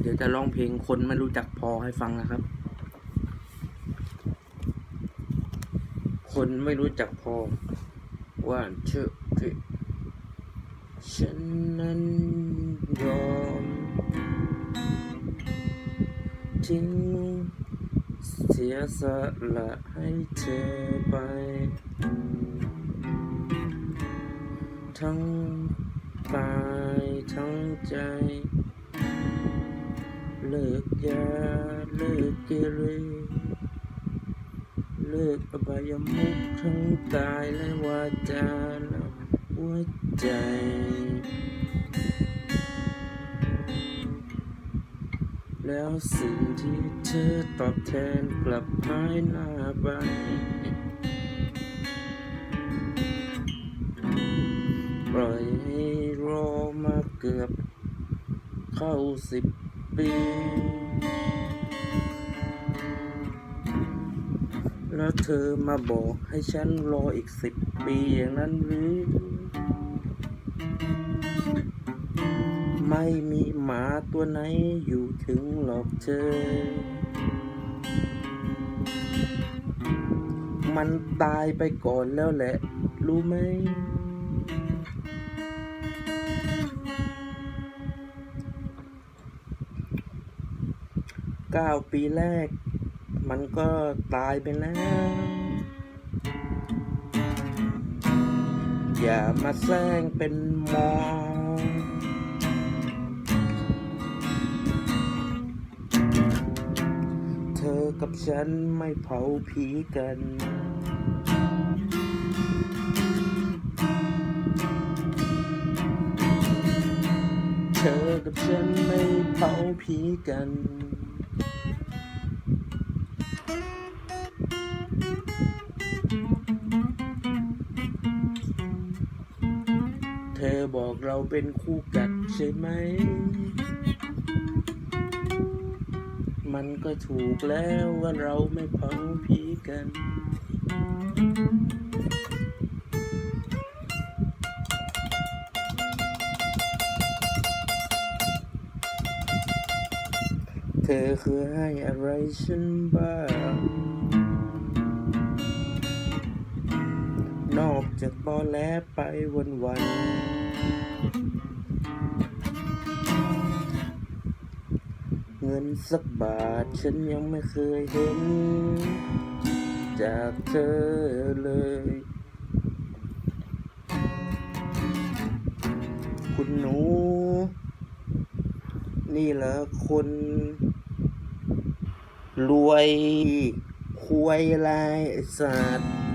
เดี๋ยวจะร้องเพลงคนไม่รู้จักพอให้ฟังนะครับ คนไม่รู้จักพอว่าเชื่อคือฉันนั้นยอมทิ้งเสียสละให้เธอไป ทั้งกายทั้งใจ ลิกยาเลิกกเรเลิกอบายมุขทั้งกายและวาจาและหัวใจแล้วสิ่งที่เธอตอบแทนกลับหายหน้าไปปล่อยให้รอมาเกือบเข้าสิบ ปี แล้วเธอมาบอกให้ฉันรออีกสิบปีอย่างนั้นหรือ ไม่มีหมาตัวไหนอยู่ถึงหรอกเธอ มันตายไปก่อนแล้วแหละ รู้ไหม เก้าปีแรก มันก็ตายไปแล้ว อย่ามาแซงเป็นมองเธอกับฉันไม่เผาผีกันเธอกับฉันไม่เผาผีกัน เธอบอกเราเป็นคู่กัดใช่ไหม มันก็ถูกแล้วว่าเราไม่เผาผีกัน เธอคือให้อะไรฉันบ้าง จากตอแลไปวันวันๆเงินสักบาทฉันยังไม่เคยเห็น จากเธอเลย คุณหนู นี่เหรอคน รวย ควยลายสัตว์